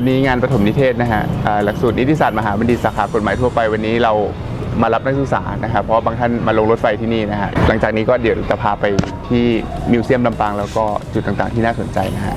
วันนี้งานประถมนิเทศนะฮะอ่าหลักสูตรนิติศาสตร์มหาบัณฑิตสาขากฎหมายทั่วไปวันนี้เรามารับนักศึกษานะครับเพราะบางท่านมาลงรถไฟที่นี่นะฮะหลังจากนี้ก็เดี๋ยวจะพาไปที่มิวเซียมลำปางแล้วก็จุดต่างๆที่น่าสนใจนะฮะ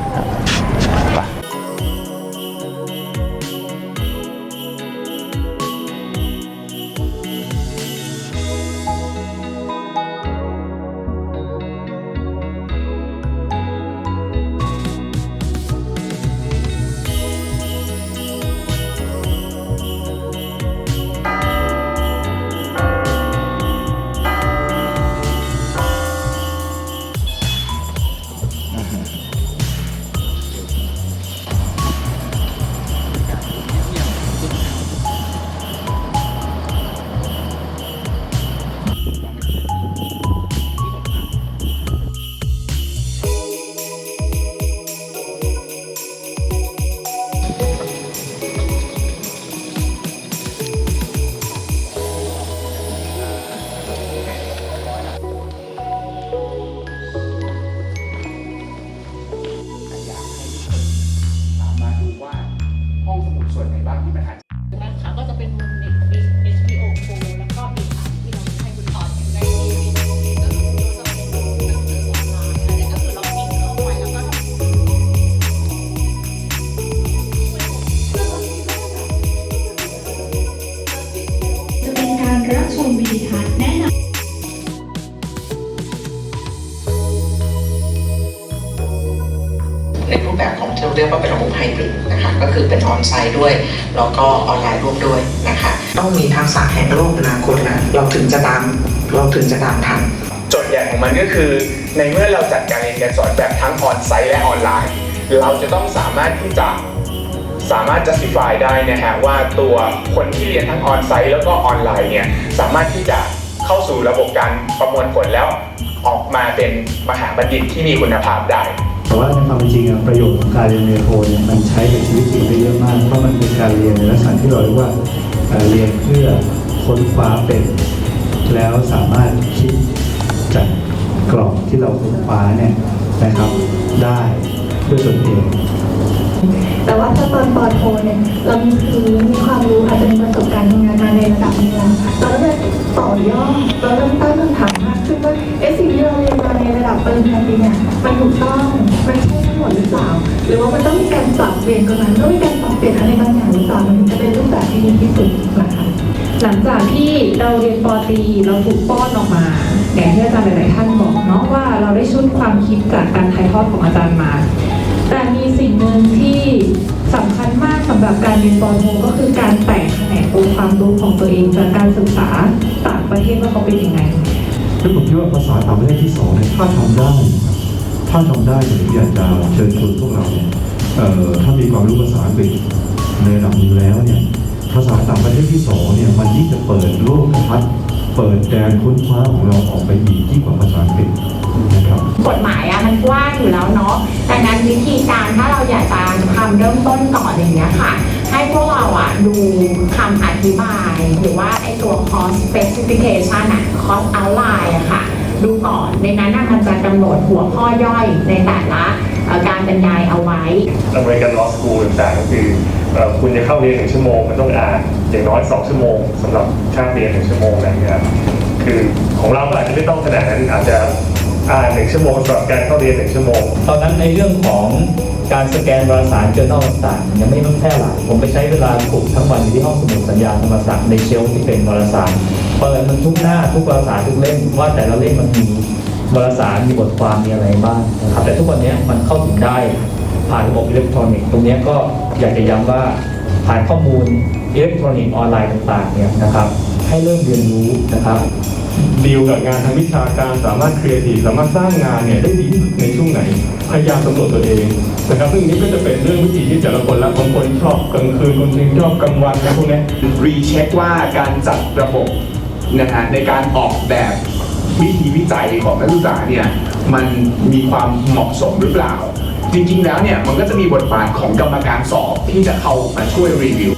ในรูปแบบของที่เราเรียกว่าเป็นระบบไฮบริดนะคะก็คือเป็นออนไซต์ด้วย แล้วก็ออนไลน์ร่วมด้วยนะคะ ต้องมีทักษะแห่งโลกอนาคตนะเราถึงจะตามเราถึงจะตามทันโจทย์ใหญ่ของมันก็คือ ในเมื่อเราจัดการเรียนการสอนแบบทั้งออนไซต์และออนไลน์ เราจะต้องสามารถที่จะสามารถ justify ได้นะฮะว่าตัวคนที่เรียนทั้งออนไซต์แล้วก็ออนไลน์เนี่ยสามารถที่จะเข้าสู่ระบบการประมวลผลแล้วออกมาเป็นมหาบัณฑิตที่มีคุณภาพได้ แต่ว่าในความเป็นจริงอะประโยชน์ของการเรียนเรียนโทเนี่ยมันใช้ในชีวิตจริงได้เยอะมาก เพราะมันเป็นการเรียนในลักษณะที่เราเรียกว่าเอ่อเรียนเพื่อค้นคว้าเป็น แล้วสามารถคิดจากกรอบที่เราค้นคว้าเนี่ยนะครับได้ด้วยตนเองแต่ว่าถ้าตอนปอโทเนี่ยเรามีพื้นมีความรู้อาจจะมีประสบการณ์ทำงานมาในระดับนึงแล้วเราก็จะต่อยอดเราเริ่มตั้งคำถามมากขึ้นว่าเอ๊ะสิ่งที่เราเรียนมาในระดับปริญญาตรีเนี่ยมันถูกต้อง หรือเปล่า หรือว่ามันต้องมีการปรับเปลี่ยนกฎหมายต้องมีการปรับเปลี่ยนอะไรบางอย่างหรือเปล่ามันถึงจะเป็นรูปแบบที่ดีที่สุดนะคะหลังจากที่เราเรียนปอตรีเราถูกป้อนออกมาอย่างที่อาจารย์หลาย ๆ ท่านบอกเนาะว่าเราได้ชุดความคิดจากการถ่ายทอดของอาจารย์มา แต่มีสิ่งหนึ่งที่สำคัญมากสำหรับการเรียนปอโทก็คือการแตกแขนงองค์ความรู้ของตัวเองจากการศึกษาต่างประเทศว่าเขาเป็นยังไงซึ่งผมคิดว่าภาษาต่างประเทศที่สองเนี่ยถ้าทำได้ ถ้าทำได้เนี่ยผมอยากจะเชิญชวนพวกเราเนี่ยเอ่อถ้ามีความรู้ภาษาอังกฤษในระดับนึงแล้วเนี่ยภาษาต่างประเทศที่สองเนี่ยมันยิ่งจะเปิดโลกทัศน์เปิดแดนค้นคว้าของเราออกไปอีกยิ่งกว่าภาษาอังกฤษนะครับกฎหมายอะมันกว้างอยู่แล้วเนาะดังนั้นวิธีการถ้าเราอยากจะทำเริ่มต้นก่อนอย่างเงี้ยค่ะให้พวกเราอะดูคำอธิบาย หรือว่าไอตัว cost specification อะ cost outline อะค่ะ ดูก่อน ในนั้นน่ะมันจะกำหนดหัวข้อย่อยในแต่ละเอ่อการบรรยายเอาไว้ อเมริกันลอสคูลต่างๆก็คือเอ่อคุณจะเข้าเรียนหนึ่งชั่วโมงมันต้องอ่านอย่างน้อยสองชั่วโมงสำหรับชาติเรียนหนึ่งชั่วโมงอะไรอย่างเงี้ยครับคือของเราก็อาจจะไม่ต้องขนาดนั้นอาจจะอ่านหนึ่งชั่วโมงสำหรับการเข้าเรียนหนึ่งชั่วโมง ตอนนั้นในเรื่องของ การสแกนวารสารเจอแนลต่างๆยังไม่ต้องแพร่หลายผมไปใช้เวลาปลุกทั้งวันอยู่ที่ห้องสมุดสัญญาธรรมศาสตร์ในเชลฟ์ที่เป็นวารสารเปิดมันทุกหน้าทุกวารสารทุกเล่มว่าแต่ละเล่มมันมีวารสารมีบทความมีอะไรบ้างนะครับแต่ทุกวันนี้มันเข้าถึงได้ผ่านระบบอิเล็กทรอนิกส์ตรงนี้ก็อยากจะย้ำว่าผ่านข้อมูลอิเล็กทรอนิกส์ออนไลน์ต่างๆเนี่ยนะครับให้เริ่มเรียนรู้นะครับ ดีลกับงานทางวิชาการสามารถครีเอทีฟสามารถสร้างงานเนี่ยได้ดีที่สุดในช่วงไหน พยายามสำรวจตัวเองนะครับซึ่งนี้ก็จะเป็นเรื่องวิธีที่แต่ละคนละบางคนชอบกลางคืนบางคนชอบกลางวันนะพวกเนี้ยรีเช็คว่าการจัดระบบนะฮะในการออกแบบวิธีวิจัยของนักศึกษาเนี่ยมันมีความเหมาะสมหรือเปล่า จริงๆแล้วเนี่ยมันก็จะมีบทบาทของกรรมการสอบที่จะเข้ามาช่วยรีวิว